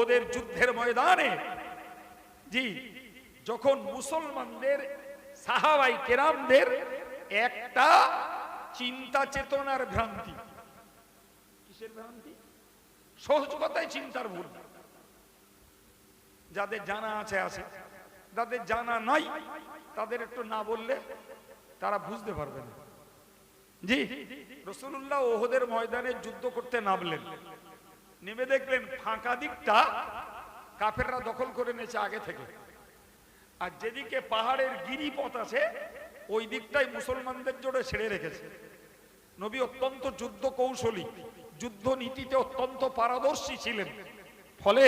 ওহদের যুদ্ধের ময়দানে, জি, যখন মুসলমানদের সাহাবাই কেরামদের একটা চিন্তা চেতনার ভ্রান্তি। কিসের ভ্রান্তি? চিন্তার ভুল। যাদের জানা আছে আছে। যাদের জানা নাই, তাদের একটু না বললে তারা বুঝতে পারবে না। জি রসুল্লাহ ওহদের ময়দানে যুদ্ধ করতে নামলেন। নেমে দেখলেন ফাঁকা দিকটা কাফেররা দখল করে নিয়েছে আগে থেকে। আর যেদিকে পাহাড়ের গিরিপথ আছে, ওই দিকটাই মুসলমানদের জোরে ছেড়ে রেখেছে। নবী অত্যন্ত যুদ্ধ কৌশলী যুদ্ধ নীতিতে অত্যন্ত পারদর্শী ছিলেন। ফলে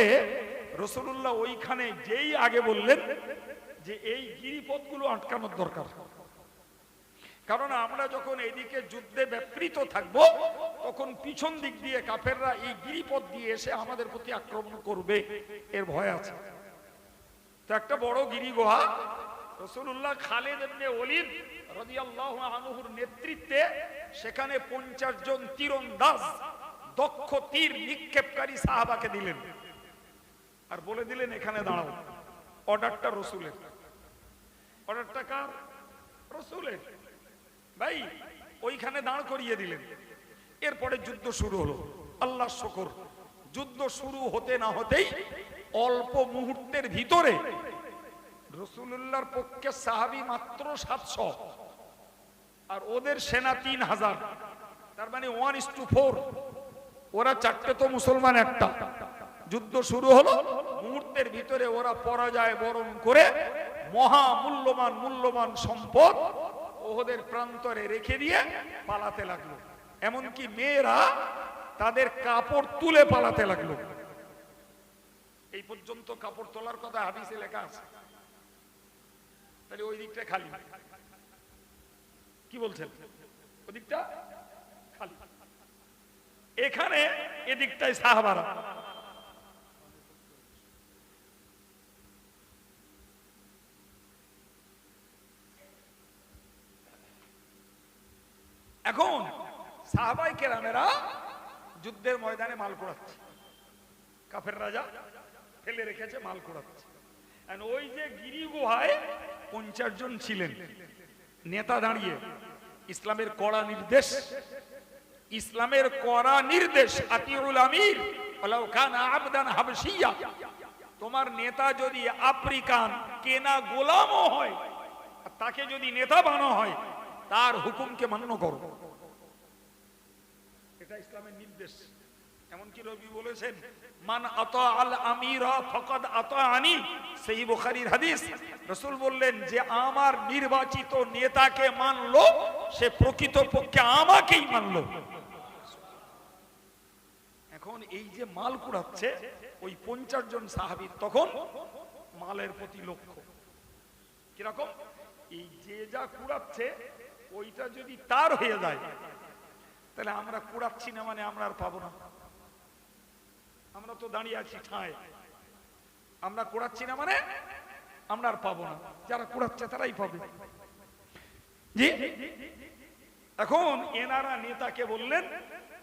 রসুল্লাহ ওইখানে যেই আগে বললেন যে, এই গিরিপথগুলো আটকানোর দরকার। কারণ আমরা যখন এইদিকে যুদ্ধে ব্যাপৃত থাকব, তখন পিছন দিক দিয়ে কাফেররা এই গিরিপথ দিয়ে এসে আমাদের প্রতি আক্রমণ করবে। এর ভয় আছে। তো একটা বড় গিরি রসুল্লাহ খালেদ এমনি আনহুর নেতৃত্বে সেখানে পঞ্চাশ জন তীরন্দাজ, দক্ষ তীর নিক্ষেপকারী সাহাবাকে দিলেন। আর বলে দিলেন, এখানে দাঁড়াও। অর্ডারটা রসুলের। অর্ডারটা কার? রসুলের। ভাই, ওইখানে দাঁড় করিয়ে দিলেন। এরপরে যুদ্ধ শুরু হলো। আল্লাহ শকর। যুদ্ধ শুরু হতে না হতেই অল্প মুহূর্তের ভিতরে রসুল্লাহর পক্ষে সাহাবি মাত্র সাতশো। আর ওদের সেনা তিন হাজার। তার মানে ওয়ান ইস টু ফোর ওরা চারটে তো মুসলমান একটা। যুদ্ধ শুরু হলো। মুহূর্তের ভিতরে ওরা পরাজয় বরণ করে মহা মূল্যবান মূল্যবান সম্পদ ওদের প্রান্তরে রেখে দিয়ে পালাতে লাগল। এমনকি মেয়েরা তাদের কাপড় তুলে পালাতে লাগল। এই পর্যন্ত কাপড় তোলার কথা হাদিসে লেখা আছে। তাহলে ওই দিকটা খালি। কি বলছেন? ওই খালি। এখানে এদিকটাই সাহাবারা এখন সাহাবাই কেরামেরা যুদ্ধের ময়দানে মাল কোড়াচ্ছে। কাফের রাজা ফেলে রেখেছে, মাল কোড়াচ্ছে। ওই যে গিরি গুহায় পঞ্চাশ জন ছিলেন, নেতা দাঁড়িয়ে, ইসলামের কড়া নির্দেশ, ইসলামের কড়া নির্দেশ, আতিউল আমির আবদান হাবশিয়া, তোমার নেতা যদি আফ্রিকান, কেনা গোলামও হয় তাকে যদি নেতা বানানো হয়, তার হুকুমকে মান্য করো। এটা ইসলামের নির্দেশ। এমনকি রবি বলেছেন, মান আত আল আমিরা ফকদ আত আনি। সেই বুখারীর হাদিস। রসুল বললেন যে, আমার নির্বাচিত নেতাকে মানলো, সে প্রকৃত পক্ষে আমাকেই মানলো। এখন এই যে মাল কুড়াচ্ছে, ওই পঞ্চাশ জন সাহাবীর তখন মালের প্রতি লক্ষ্য। কীরকম? এই যে যা কুড়াচ্ছে, ওইটা যদি তার হয়ে যায় তাহলে আমরা কুড়াচ্ছি না মানে আমরা আর পাবো না। আমরা তো দাঁড়িয়ে আছি ঠায় আমরা কুড়াচ্ছি না মানে আমরা আর পাবো না। যারা কুড়াচ্ছে তারাই পাবে। জি? এখন এনারা নেতাকে বললেন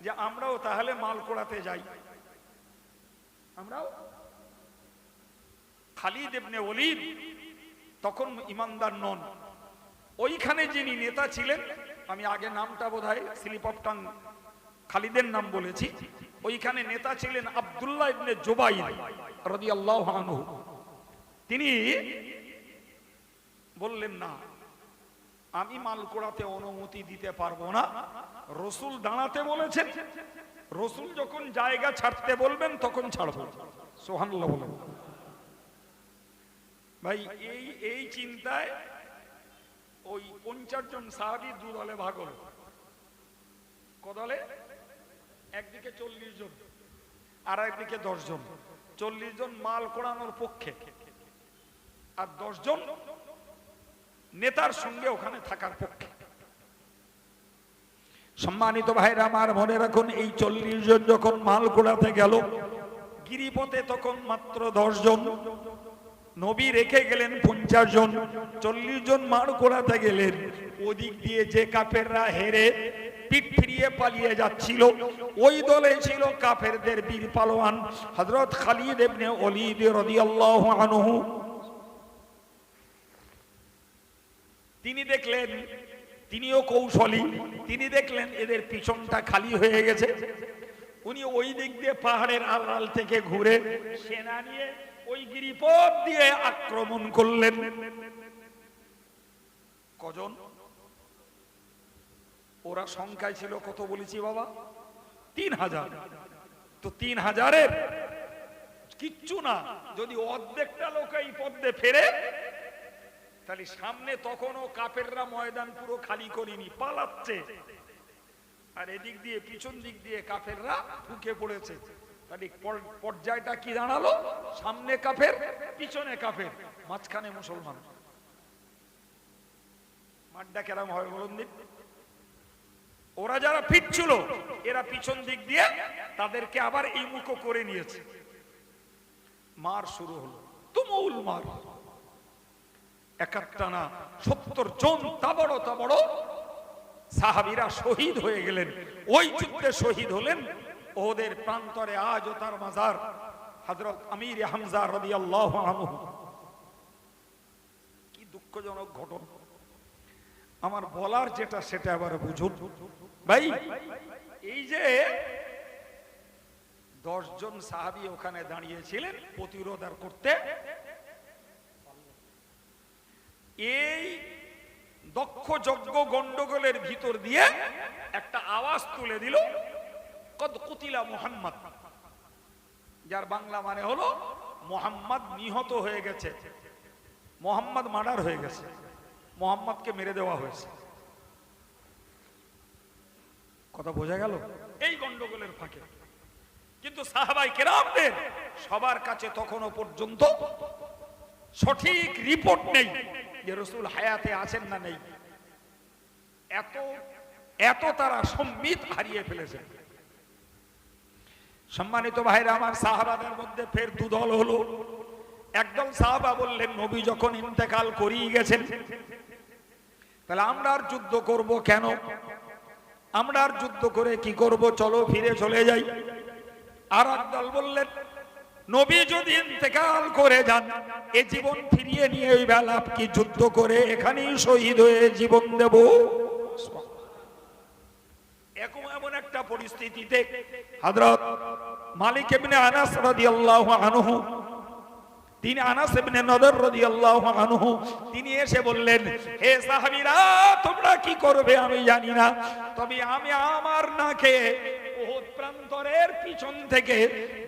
যে আমরাও তাহলে মাল কোড়াতে যাই। আমরাও? খালিদ ইবনে ওলিদ, তখন ইমানদার নন। ওইখানে যিনি নেতা ছিলেন আমি আগে নামটা বোধহয় স্লিপ অফ টাং খালিদের নাম বলেছি। ওইখানে নেতা ছিলেন আবদুল্লাহ ইবনে জুবাইর রাদিয়াল্লাহু আনহু। তিনি বললেন, না, আমি মাল কোড়াতে অনুমতি দিতে পারব না। রসুল দাঁড়াতে বলেছেন। রসুল যখন জায়গা ছাড়তে বলবেন, তখন ছাড়বো। সোহানুল্লাহ বলেন। ভাই, এই এই চিন্তায় ওই পঞ্চাশ জন সাহাবি দু দলে ভাগ হলো। কদলে একদিকে চল্লিশ জন, আর একদিকে দশ জন। চল্লিশ জন মাল কোড়ানোর পক্ষে। আর দশ জন নেতার সঙ্গে ওখানে থাকার পক্ষে। সম্মানিত ভাইরা, আমার মনে রাখুন, এই চল্লিশ জন যখন মাল কোড়াতে গেল, গিরিপথে তখন মাত্র দশ জন। নবী রেখে গেলেন পঞ্চাশ জন, চল্লিশ জন মার কোড়াতে গেলেন। ওদিক দিয়ে যে কাপেররা হেরে পিঠ ফিরিয়ে পালিয়ে যাচ্ছিল, ওই দলে ছিল কাফেরদের বীর পালোয়ান হযরত খালিদ ইবনে ওলীদ রাদিয়াল্লাহু আনহু। তিনি দেখলেন, তিনিও কৌশলী, তিনি দেখলেন এদের পিছনটা খালি হয়ে গেছে। উনি ওই দিক দিয়ে পাহাড়ের আড়াল থেকে ঘুরে সেনা নিয়ে ওই গিরিপথ দিয়ে আক্রমণ করলেন। কজন? ওরা সংখ্যায় ছিল কত বলেছি বাবা? তিন হাজার। তো তিন হাজারের কিচ্ছু না। যদি অর্ধেকটা লোক এই পদ্মে ফেরে, তাহলে সামনে তখনও কাপেররা ময়দান পুরো খালি করিনি, পালাচ্ছে। আর এদিক দিয়ে পিছন দিক দিয়ে কাফেররা ঢুকে পড়েছে। তাহলে পর্যায়টা কি দাঁড়াল? সামনে কাফের, পিছনে কাফের, মাঝখানে মুসলমান। ওরা যারা ফিরছিল, এরা পিছন দিক দিয়ে তাদেরকে আবার এই মুখো করে নিয়েছে। মার শুরু হলো। তুমুল মার। একাত্তা সত্তর জন তাবড় তাবড় সাহাবিরা শহীদ হয়ে গেলেন। ওই যুদ্ধে শহীদ হলেন। ওদের প্রান্তরে আজও তার মাজার। হযরত আমির হামজা রাদিয়াল্লাহু আনহু। কি দুঃখজনক ঘটনা। আমার বলার যেটা সেটা আবার বুঝুন। ভাই, এই যে দশজন সাহাবি ওখানে দাঁড়িয়েছিলেন প্রতিরোধ আর করতে। এই দক্ষ যজ্ঞ গন্ডগোলের ভিতর দিয়ে একটা আওয়াজ তুলে দিল, কদ কুতিলা মোহাম্মদ। যার বাংলা মানে হলো, মোহাম্মদ নিহত হয়ে গেছে। মোহাম্মদ মার্ডার হয়ে গেছে। মোহাম্মদকে মেরে দেওয়া হয়েছে। কথা বোঝা গেল? এই গন্ডগোলের ফাঁকে। কিন্তু সাহাবাই কেরামদের সবার কাছে তখনও পর্যন্ত সঠিক রিপোর্ট নেই যে রসুল হায়াতে আছেন না নেই। এত এত তারা সম্মিত হারিয়ে ফেলেছেন। সম্মানিত ভাইরা, আমার সাহাবাদের মধ্যে ফের দুদল হলো। একদল সাহাবা বললেন, নবী যখন ইন্তেকাল করিয়ে গেছেন, তাহলে আমরা আর যুদ্ধ করব কেন? আমরা আর যুদ্ধ করে কি করব? চলো ফিরে চলে যাই। আর একদল বললেন নবী যদি ইন্তেকাল করে যান, এ জীবন ফিরিয়ে নিয়ে ওই বেলা কি যুদ্ধ করে এখানেই শহীদ হয়ে জীবন দেব? এমন একটা পরিস্থিতিতে মালিক আনাস তিনি আনাস নদর তিনি এসে বললেন, হে সাহাবীরা, তোমরা কি করবে আমি জানি না, তবে আমি আমার নাকে প্রান্তরের পিছন থেকে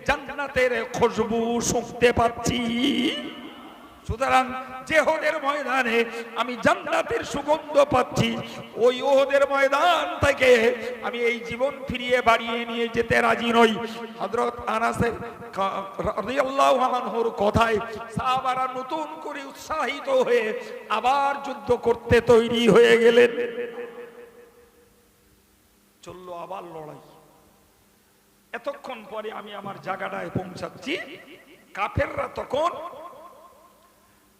জান্নাতের খুশবু শুঁকতে পাচ্ছি। সুতরাং জেহদের ময়দানে আমি জান্নাতের সুগন্ধ পাচ্ছি, ওই ওহদের ময়দান থেকে আমি এই জীবন ফিরিয়ে বাড়িয়ে নিয়ে যেতে রাজি নই। হযরত আনাসের কথায় সাহাবারা নতুন করে উৎসাহিত হয়ে আবার যুদ্ধ করতে তৈরি হয়ে গেলেন। চলল আবার লড়াই। এতক্ষণ পরে আমি আমার জায়গাটায় পৌঁছাচ্ছি। কাফেররা তখন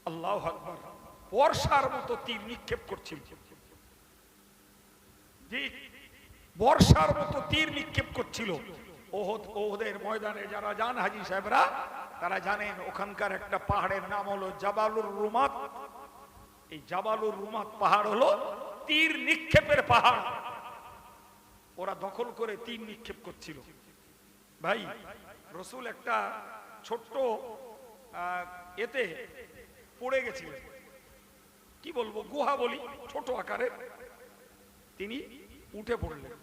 আল্লাহ বর্ষার মতো তীর নিক্ষেপ করছিল। বর্ষার মতো তীর নিক্ষেপ করছিল। ওহদ, ওহদের ময়দানে যারা যান হাজি সাহেবরা, তারা জানেন ওখানকার একটা পাহাড়ের নাম হলো জাবালুর রুমাত। এই জাবালুর রুমাত পাহাড় হলো তীর নিক্ষেপের পাহাড়। ওরা দখল করে তীর নিক্ষেপ করছিল। ভাই, রসুল একটা ছোট্ট এতে পড়ে গেছিলেন। কি বলব, গুহা বলি, ছোট আকারের তিনি উঠে পড়লেন।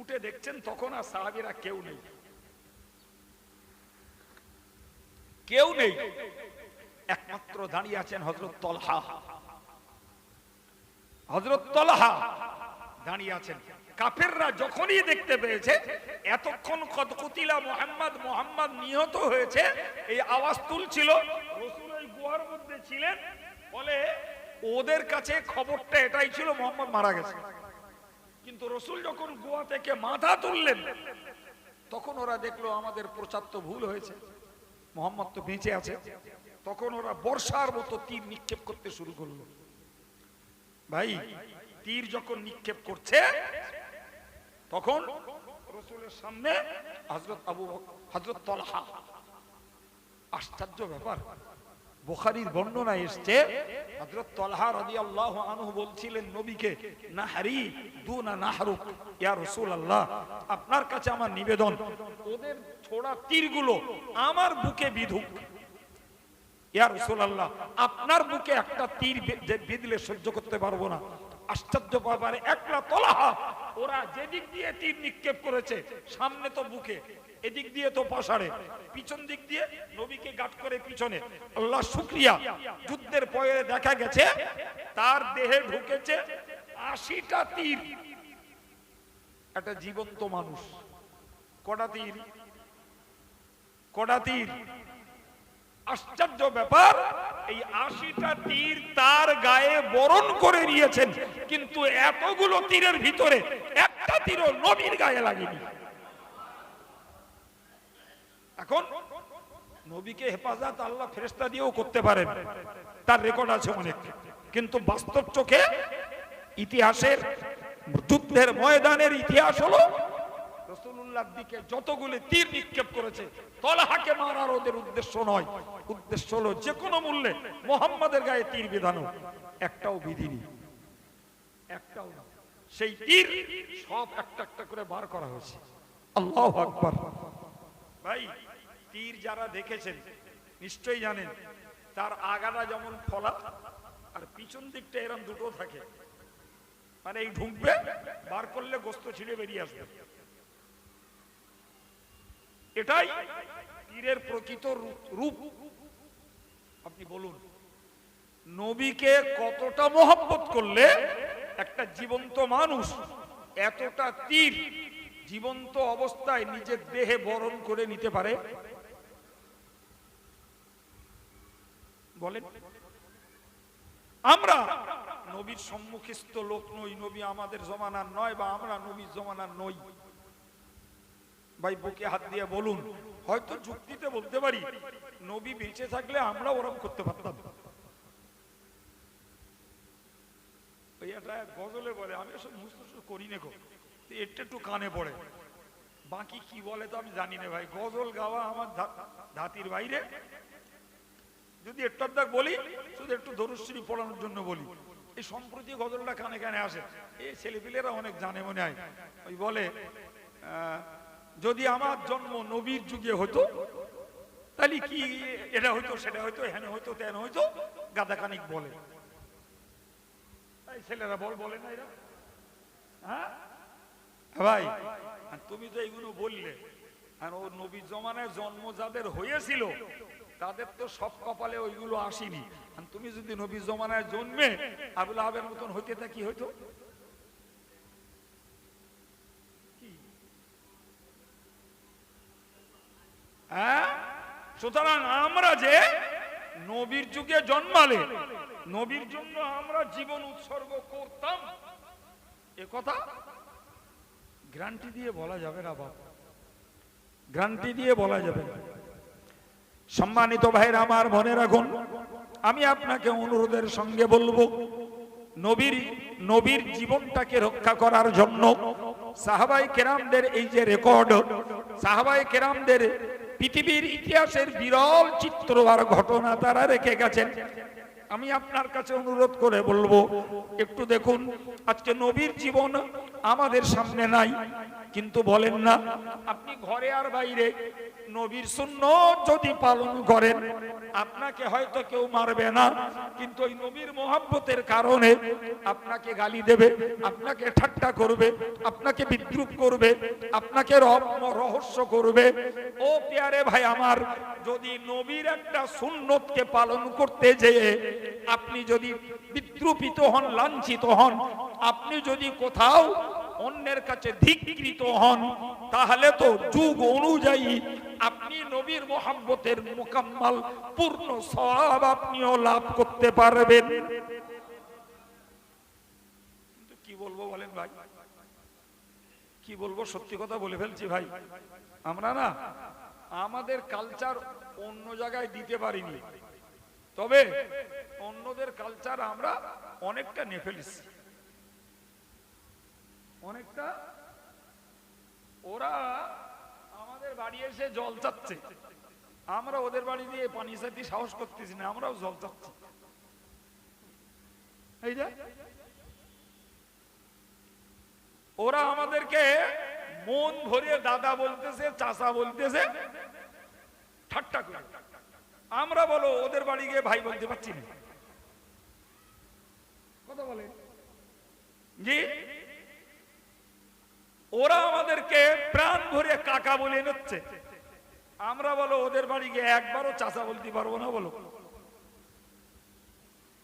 উঠে দেখছেন তখন আর সাহাবিরা কেউ নেই। কেউ নেই। একমাত্র দাঁড়িয়ে আছেন হজরত তলহা। হজরত তলহা দাঁড়িয়ে আছেন। কাফেররা যখনই দেখতে পেয়েছে, এতক্ষণ কত কুতিলা মোহাম্মদ মোহাম্মদ নিহত হয়েছে, এই আওয়াজ তুলছিল। রসুল ওই গুহার মধ্যে ছিলেন, বলে ওদের কাছে খবরটা এটাই ছিল, মোহাম্মদ মারা গেছে। কিন্তু রসুল যখন গুহা থেকে মাথা তুললেন, তখন ওরা দেখল আমাদের প্রচার তো ভুল হয়েছে, মোহাম্মদ তো বেঁচে আছে। তখন ওরা বর্ষার মতো তীর নিক্ষেপ করতে শুরু করল। ভাই, তীর যখন নিক্ষেপ করছে তখন রসুলের সামনে হজরত আবু হজরত তলহা। আশ্চর্য ব্যাপার। বুখারীর বর্ণনা এসছে, হযরত তলহা রাদিয়াল্লাহু আনহু বলছিলেন নবীকে, নাহরি দুনা নাহরুক, ইয়া রাসূলুল্লাহ, আপনার কাছে আমার নিবেদন। ওদের ছোড়া তীরগুলো আমার বুকে বিধুক। ইয়া রাসূলুল্লাহ, আপনার বুকে একটা তীর বিঁধলে সহ্য করতে পারব না। আশ্চর্য ব্যাপারে, একলা তলাহা। ওরা যেদিক দিয়ে তীর নিক্ষেপ করেছে, সামনে তো বুকে, এদিক দিয়ে তো পাশারে পিছন দিক দিয়ে নবীকে গাট করে পিছনে। আল্লাহ শুক্রিয়া। যুদ্ধের পরে দেখা গেছে, তার দেহে ঢুকেছে আশিটা তীর। একটা জীবন্ত মানুষ। কটা তীর? কটা তীর? আশ্চর্য ব্যাপার, এই আশিটা তীর তার গায়ে বরণ করে নিয়েছেন, কিন্তু এতগুলো তীরের ভিতরে একটা তীরও নবীর গায়ে লাগেনি। এখন নবীকে হেফাজত আল্লাহ ফেরেস্তা দিয়েও করতে পারেন, তার রেকর্ড আছে অনেক, কিন্তু বাস্তব চোখে ইতিহাসের, যুদ্ধের ময়দানের ইতিহাস হলো রসুল্লাহর দিকে যতগুলি তীর নিক্ষেপ করেছে, তলহাকে মারার ওদের উদ্দেশ্য নয়। উদ্দেশ্য হলো যে কোনো মূল্যে মোহাম্মদের গায়ে তীর বিধানো। একটাও বিধিনি। একটাও না। সেই তীর সব একটা একটা করে বার করা হয়েছে। আল্লাহ আকবার। ভাই, তীর যারা দেখেছেন, নিশ্চয়ই জানেন, তার আগাটা যেমন ফলা, আর পিছন দিকটা এরম দুটো থাকে। মানে এই ঢুকবে, বার করলে গোস্ত ছিঁড়ে বেরিয়ে আসবে। এটাই তীরের প্রকৃত রূপ আপনি বলুন, নবীকে কতটা মোহাব্বত করলে একটা জীবন্ত মানুষ এতটা তীর জীবন্ত অবস্থায় নিজের দেহে বরণ করে নিতে পারে? বলেন। আমরা নবীর সম্মুখস্থ লোক নই, নবী আমাদের জমানার নয় বা আমরা নবীর জমানার নই। ভাই, বুকে হাত দিয়ে বলুন হয়তো যুক্তিতে বলতে পারি নবী বেঁচে থাকলে আমরা ওরম করতে পারতাম। গজলে বলে আমি এসব করি না গো তো একটু কানে পড়ে। বাকি কি বলে তো আমি জানি না ভাই গজল গাওয়া আমার ধাতির বাইরে। যদি একটু আধটাক বলি শুধু একটু ধরুশ্রী পড়ানোর জন্য বলি। এই সম্প্রতি গজলটা কানে কানে আসে। এই ছেলেপিলেরা অনেক জানে মনে হয়। ওই বলে আহ, যদি আমার জন্ম নবীর যুগে হতো, তাহলে কি এটা হইতো, সেটা হইতো হেন হইতো, তেন হইতো গাদা কানিক বলে। এই ছেলেরা বল বলে না এরা? হ্যাঁ? ভাই, আর তুমি তো এইগুলো বললে। আর ও নবী জমানায় জন্ম যাদের হয়েছিল, তাদের তো সব কপালে ওইগুলো আসেনি। তুমি যদি নবী জমানায় জন্মে আবুল আবের মতন হইতে তা কি হইতো? হ্যাঁ? সুতরাং আমরা যে নবীর যুগে জন্মালে, নবীর জন্য আমরা জীবন উৎসর্গ করতাম। এ কথা গ্যারান্টি দিয়ে বলা যাবে না বাবা গ্যারান্টি দিয়ে বলা যাবে না। সম্মানিত ভাইরা আমার মনে রাখুন, আমি আপনাকে অনুরোধের সঙ্গে বলব, নবীর নবীর জীবনটাকে রক্ষা করার জন্য সাহাবাই কেরামদের এই যে রেকর্ড সাহাবাই কেরামদের পৃথিবীর ইতিহাসের বিরল চিত্র আর ঘটনা তারা রেখে গেছেন। আমি আপনার কাছে অনুরোধ করে বলব, একটু দেখুন, আজকে নবীর জীবন আমাদের সামনে নাই, কিন্তু বলেন না, আপনি ঘরে আর বাইরে নবীর শূন্য যদি পালন করেন, আপনাকে হয়তো কেউ মারবে না, কিন্তু ওই নবীর মোহাব্বতের কারণে আপনাকে গালি দেবে, আপনাকে ঠাট্টা করবে, আপনাকে বিদ্রুপ করবে, আপনাকে রহ- রহস্য করবে। ও পেয়ারে ভাই আমার, যদি নবীর একটা সুন্নতকে পালন করতে যেয়ে আপনি যদি বিদ্রুপিত হন, লাঞ্ছিত হন, আপনি যদি কোথাও অন্যের কাছে ধিকৃত হন, তাহলে তো যুগ অনুযায়ী আপনি নবীর মোহাব্বতের মোকাম্মাল পূর্ণ সব আপনিও লাভ করতে পারবেন। কিন্তু কি বলব বলেন ভাই? কি বলব? সত্যি কথা বলে ফেলছি ভাই। আমরা না, আমাদের কালচার অন্য জায়গায় দিতে পারিনি। তবে অন্যদের কালচার আমরা অনেকটা নিয়ে ফেলেছি। অনেকটা ওরা আমাদের বাড়ি এসে জল চাচ্ছে। আমরা ওদের বাড়ি দিয়ে পানি চাইতে সাহস করতেছি না, আমরাও জল চাচ্ছি। এই যে ওরা আমাদেরকে মন ভরে দাদা বলতেছে, চাচা বলতেছে, ঠাট্টা করে। আমরা বলো ওদের বাড়ি গিয়ে ভাই বলতে পারছি না। কথা বলে। জি? ওরা আমাদেরকে প্রাণ ভরে কাকা বলে নিচ্ছে আমরা বলো ওদের বাড়ি গিয়ে একবারও চাচা বলতে পারব না বলো।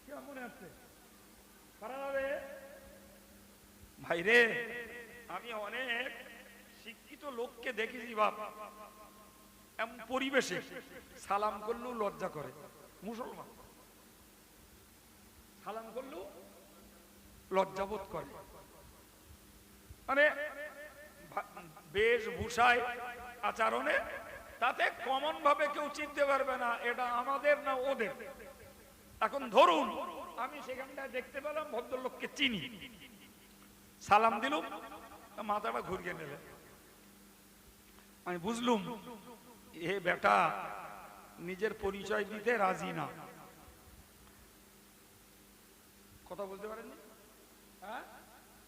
কেমন আছে ভাই রে আমি অনেক শিক্ষিত লোককে দেখেছি বাপ। এমন পরিবেশে সালাম করলেও লজ্জা করে। মুসলমান। সালাম করলেও লজ্জাবোধ করে। মানে বেশভূষায় আচরণে তাতে কমন ভাবে কেউ চিনতে পারবে না, এটা আমাদের না ওদের। এখন ধরুন, আমি সেখানটায় দেখতে পেলাম ভদ্রলোককে চিনি। সালাম দিলুম, মাথাটা ঘুরিয়ে নেবে আমি বুঝলুম এ বেটা, নিজের পরিচয় দিতে রাজি না। কথা বলতে পারেননি? হ্যাঁ?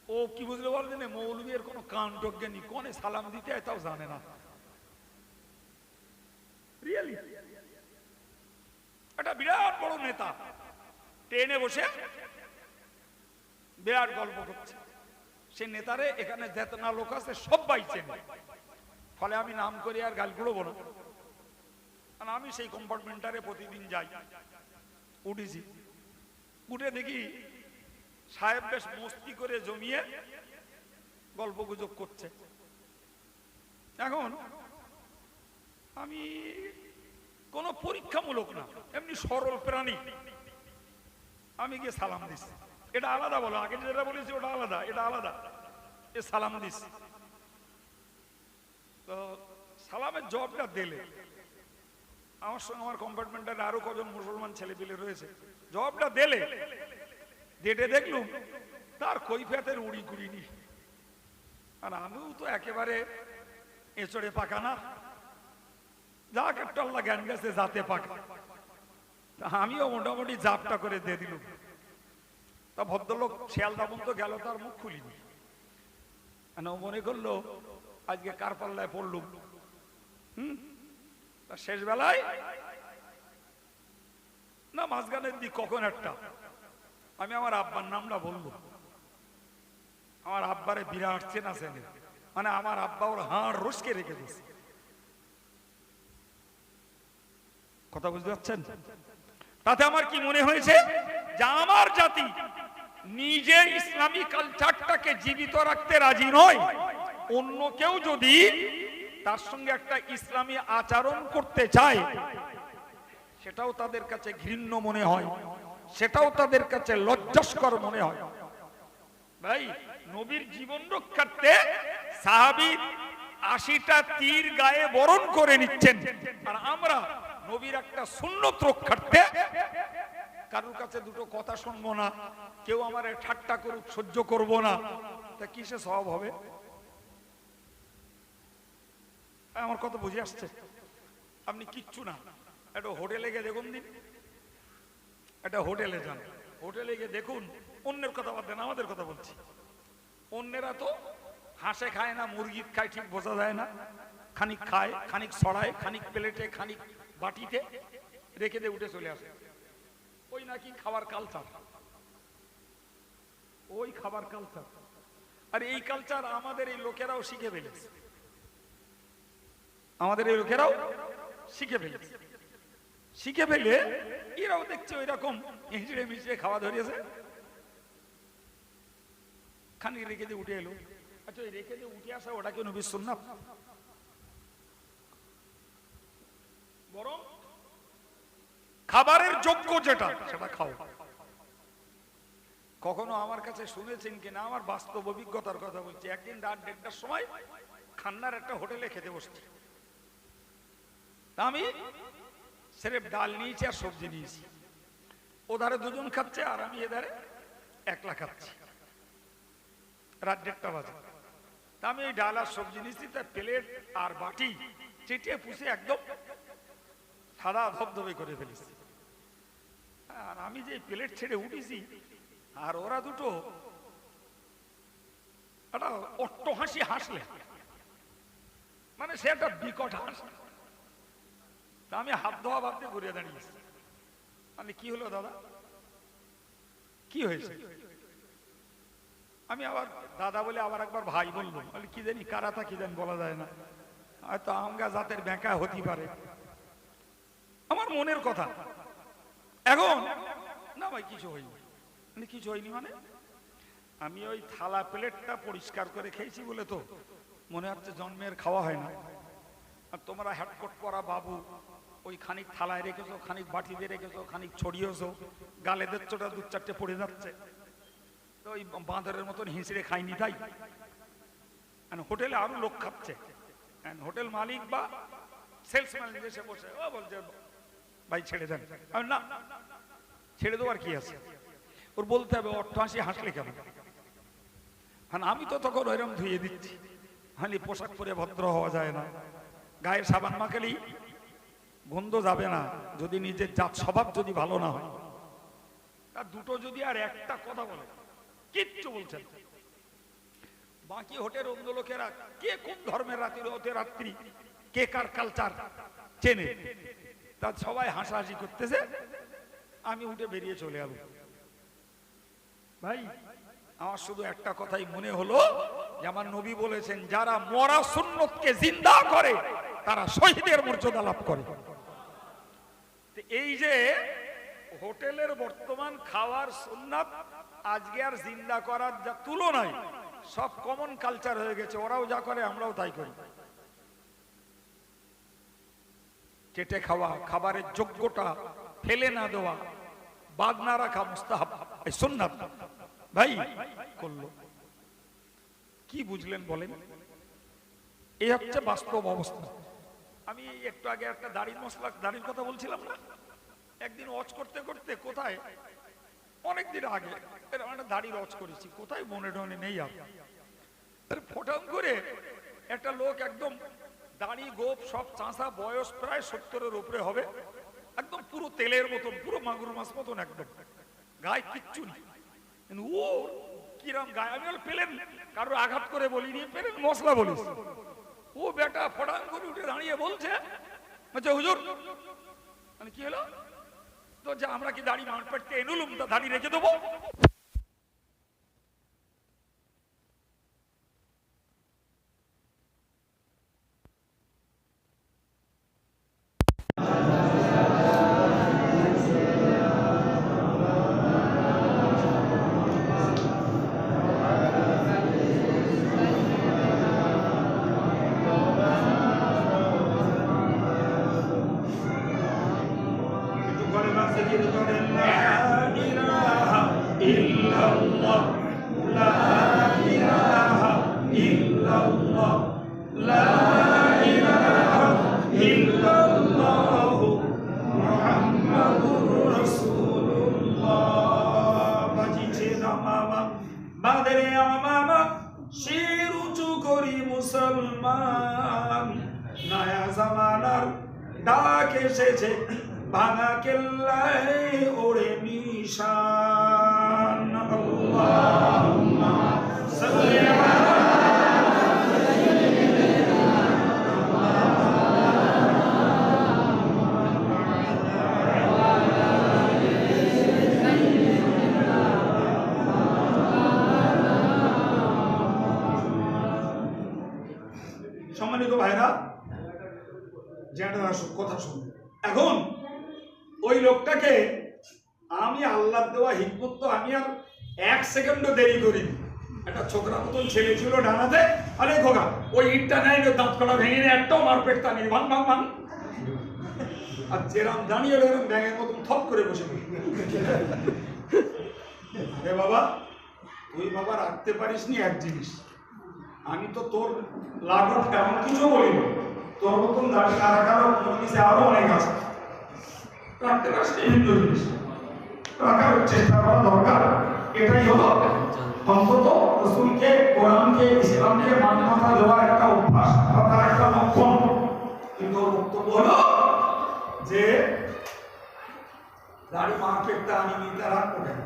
ও কি বুঝলো বলেন মৌলবীর কোনো কান কোনে সালাম দিতে তাও জানে না। একটা বিরাট বড় নেতা। ট্রেনে বসে বিরাট গল্প করছে। সে নেতারে এখানে যেতনা লোক আছে সবাই চেনে। ফলে আমি নাম করি আর গাল গুলোবো না কারণ আমি সেই কম্পার্টমেন্টারে প্রতিদিন যাই। উঠেছি। উঠে দেখি সাহেব বেশ মস্তি করে জমিয়ে গল্প গুজব করছে। এখন আমি কোনো পরীক্ষামূলক না, এমনি সরল প্রাণী। আমি গিয়ে সালাম দিছি এটা আলাদা বলো, আগে যেটা বলেছি ওটা আলাদা, এটা আলাদা। এ সালাম দিস। তো সালামের জবটা দিলে। আমার সঙ্গে আমার কম্পার্টমেন্টের আরও কজন মুসলমান ছেলে পেলে রয়েছে। জবটা দিলে। ডেটে দেখলুম, তার কৈফিয়াতের উড়ি কুড়িনি। আর আমিও তো একেবারে এচড়ে পাকা না। যাক, একটা জ্ঞান গেছে যাতে পাকা। তা আমিও মোটামুটি জাপটা করে দিয়ে দিলুম। তা ভদ্রলোক শিয়ালদা পর্যন্ত গেল, তার মুখ খুলিনি। মনে করল, আজকে কার পাল্লায় পড়লুম? হুম? তা শেষ বেলায় না মাঝখানের দিক কখন একটা? আমি আমার আব্বার নামটা বলব। আমার আব্বারে বিরাট চেনা চেনে মানে আমার আব্বা ওর হাড় রসকে রেখে দিয়েছে। কথা বুঝতে পারছেন? তাতে আমার কি মনে হয়েছে? যে আমার জাতি নিজে ইসলামী কালচারটাকে জীবিত রাখতে রাজি নয়। অন্য কেউ যদি তার সঙ্গে একটা ইসলামী আচরণ করতে চায়, সেটাও তাদের কাছে ঘৃণ্য মনে হয়, সেটাও তাদের কাছে লজ্জাস্কর মনে হয়। ভাই, নবীর জীবন রক্ষার্থে সাহাবি আশিটা তীর গায়ে বরণ করে নিচ্ছেন। আর আমরা নবীর একটা সুন্নত রক্ষার্থে কারোর কাছে দুটো কথা শুনব না, কেউ আমার ঠাট্টা করুক, সহ্য করব না। তা কিসে সব হবে? আমার কথা বুঝে আসছে। আপনি কিচ্ছু না। একটা হোটেলে গিয়ে দেখুন দিন। একটা হোটেলে যান। হোটেলে গিয়ে দেখুন, অন্যের কথা বাদ দেন, আমাদের কথা বলছি। অন্যেরা তো হাঁসে খায় না, মুরগি খায়, ঠিক বোঝা যায় না। খানিক খায়, খানিক ছড়ায়, খানিক প্লেটে, খানিক বাটিতে রেখে দিয়ে উঠে চলে আসে। ওই নাকি খাবার কালচার ওই খাবার কালচার আর এই কালচার আমাদের এই লোকেরাও শিখে ফেলেছে। আমাদের এই লোকেরাও শিখে ফেলেছে শিখে ফেলে এরাও দেখছে ওই রকম হিঁচড়ে মিচড়ে খাওয়া ধরিয়েছে। খানিক রেখে দিয়ে উঠে এলো। আচ্ছা রেখে দিয়ে উঠে আসা ওটা কেউ নবীর সুন্নাত? বরং খাবারের যোগ্য যেটা, সেটা খাও। কখনো আমার কাছে শুনেছেন কিনা আমার বাস্তব অভিজ্ঞতার কথা বলছি। একদিন রাত দেড়টার সময় খান্নার একটা হোটেলে খেতে বসছি। আমি সেরেফ ডাল নিয়েছি আর সবজি নিয়েছি। ওধারে দুজন খাচ্ছে আর আমি এধারে একলা খাচ্ছি। রাত দেড়টা বাজে। তা আমি ওই ডাল আর সবজি নিয়েছি তার প্লেট আর বাটি চেটিয়ে পুষে একদম সাদা ধবধবে করে ফেলেছি। আর আমি যে প্লেট ছেড়ে উঠেছি, আর ওরা দুটো একটা অট্ট হাসি হাসলে। মানে সে একটা বিকট হাস। তা আমি হাত ধোয়া ভাবতে ঘুরে দাঁড়িয়েছি মানে কি হলো দাদা? কি হয়েছে? আমি আবার দাদা বলে আবার একবার ভাই বলব। বলে, কি জানি কারাতা কি জানি বলা যায় না। হয়তো আমগা জাতের ব্যাঁকা হতে পারে। আমার মনের কথা। এখন? না ভাই, কিছু হয়নি। মানে কিছু হয়নি মানে? আমি ওই থালা প্লেটটা পরিষ্কার করে খেয়েছি বলে তো। মনে হচ্ছে জন্মের খাওয়া হয় না। আর তোমরা হেডকোট করা বাবু। ওই খানিক থালায় রেখেছো, খানিক বাটিতে রেখেছো, খানিক ছড়িয়েছো, গালে দেড়চোটা দু চারটে পড়ে যাচ্ছে। তো ওই বাঁদরের মতন হিঁচড়ে খাইনি তাই। হোটেলে আরও লোক খাচ্ছে। হোটেল মালিক বা সেলসম্যান এসে বসে, ও বলছে, ভাই, ছেড়ে দেন। না ছেড়ে দেওয়ার কি আছে? ওর বলতে হবে অট্টহাসি হাসলে কেন আর আমি তো তখন ওইরকম ধুয়ে দিচ্ছি। হালি পোশাক পরে ভদ্র হওয়া যায় না। গায়ে সাবান মাখালেই গন্ধ যাবে না, যদি নিজের জাত স্বভাব যদি ভালো না হয়। তার দুটো যদি আর একটা কথা বলে, কিচ্ছু বলছেন। বাকি হোটেল অন্য লোকেরা কে কোন ধর্মের রাত্রি হতে রাত্রি, কে কার কালচার চেনে। তা সবাই হাসাহাসি করতেছে, আমি উঠে বেরিয়ে চলে যাব। ভাই, আমার শুধু একটা কথাই মনে হলো, যে আমার নবী বলেছেন, যারা মরা সুন্নতকে জিন্দা করে, তারা শহীদের মর্যাদা লাভ করে। এই যে হোটেলের বর্তমান খাওয়ার সুন্নাত, আজকে আর জিন্দা করার যা তুলনায় সব কমন কালচার হয়ে গেছে, ওরাও যা করে আমরাও তাই করি। চেটে খাওয়া, খাবারের যোগ্যটা ফেলে না দেওয়া, বাদ না রাখা মুস্তাহাব ভাই, করল। কি বুঝলেন বলেন? এই হচ্ছে বাস্তব অবস্থা। আমি একটু আগে একটা দাড়ির মশলা, দাড়ির কথা বলছিলাম না? একদিন অচ করতে করতে কোথায়? অনেক দিন আগে এরকম একটা দাড়ি রচ করেছি, কোথায়? মনে টনে নেই আর। ফটাম করে একটা লোক একদম দাড়ি গোপ সব চাঁচা বয়স প্রায় সত্তরের উপরে হবে, একদম পুরো তেলের মতন, পুরো মাগুর মাছ মতন একদম। গায়ে কিচ্ছু নেই। ও কিরম গায়ে, আমি পেলেন? কারোর আঘাত করে বলিনি পেলেন? মশলা বলিস। ও বেটা ফটান করে উঠে দাঁড়িয়ে বলছে বলছে, হুজুর মানে কি হলো? তো যে আমরা কি দাড়ি মাঠ পেটতে এনুলুম তা দাড়ি রেখে দেবো? বাদরে আমামা শির উঁচু করি মুসলমান। নয়া জামানার ডাক এসেছে, ভাঙা কেল্লায় ওড়ে নিশান। আল্লাহুম্মা জ্যাঠারা সব কথা শুনবে এখন ওই লোকটাকে আমি আল্লাহ দেওয়া হিকমত তো আমি আর এক সেকেন্ডও দেরি করি একটা ছোকরা মতন ছেলে ছিল ডানাতে আরে খোকা ওই ইটটা নেয় না, দাঁত কলা ভেঙে নিয়ে একটাও মারপেট তা নেই। ভাঙ ভাঙ ভাঙ। আর যেরাম দাঁড়িয়ে এরকম ব্যাঙের মতন থপ করে বসে। আরে বাবা তুই বাবা রাখতে পারিস নি এক জিনিস। আমি তো তোর লাগত তেমন কিছু বলিনি। তোর মতন দাঁড়িয়ে কারা আরও অনেক আছে। রাখতে পারিস নি হিন্দু জিনিস। রাখার চেষ্টা করা দরকার। এটাই হলো অন্তত রসুলকে, কোরআনকে, ইসলামকে মান্যতা দেওয়ার একটা অভ্যাস বা তার একটা লক্ষণ। কিন্তু বক্তব্য হলো যে, দাড়ি মার্কেটটা আমি নিতে রাখব কেন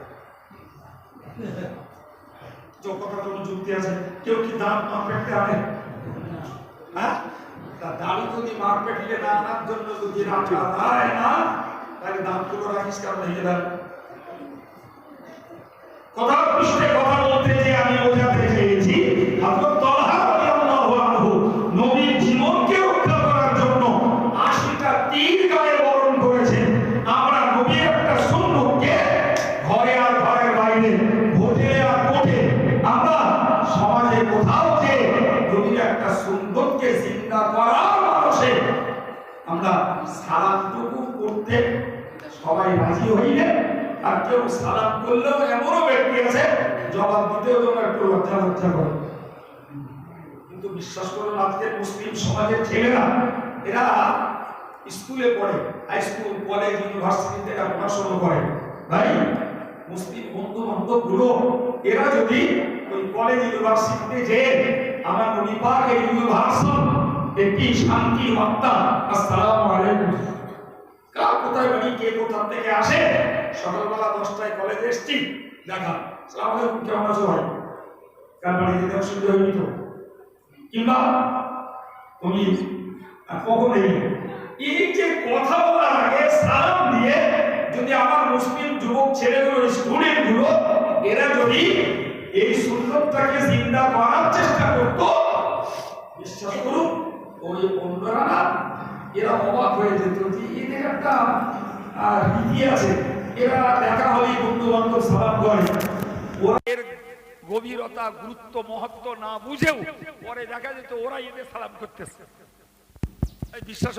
যোগ্যতা কোনো যুক্তি আছে। কেউ কি দাঁত মার্কেটে আনে? হ্যাঁ? দাড়ি যদি মার্কেটে না আনার জন্য যদি রাখা যায় না তাহলে দাঁতগুলো রাখিস কেন ভেঙে দেন কথা কেউ সালাম করলেও এমনও ব্যক্তি আছে, জবাব দিতেও যেন একটু লজ্জা লজ্জা করে। কিন্তু বিশ্বাস করুন আজকের মুসলিম সমাজের ছেলেরা, এরা স্কুলে পড়ে হাই স্কুল কলেজ ইউনিভার্সিটিতে এরা পড়াশোনা করে। ভাই, মুসলিম বন্ধু বান্ধবগুলো এরা যদি ওই কলেজ ইউনিভার্সিটিতে যে আমার নবী পাকের ইউনিভার্সাল একটি শান্তি বার্তা, আসসালামু আলাইকুম। কার কোথায় বাড়ি, কে কোথা থেকে আসে? সকালবেলা দশটায় কলেজে এসছি। দেখা সালাম আলাইকুম কেমন আছো ভাই কার বাড়ি যেতে অসুবিধা হয়নি তো? কিংবা তুমি কখন এলে? এই যে কথা বলার আগে সালাম দিয়ে যদি আমার মুসলিম যুবক ছেলেগুলো স্টুডেন্টগুলো এরা যদি এই সুন্দরটাকে চিন্তা করার চেষ্টা করতো, বিশ্বাস করুন, ওই অন্যরা এরা অবাক হয়ে যেত যে এদের একটা রীতি আছে এরা দেখা হলেই বন্ধু বান্ধব সালাম করে ওরা গভীরতা, গুরুত্ব, মহত্ব না বুঝেও পরে দেখা যেত ওরা এদের সালাম করতেছে বিশ্বাস?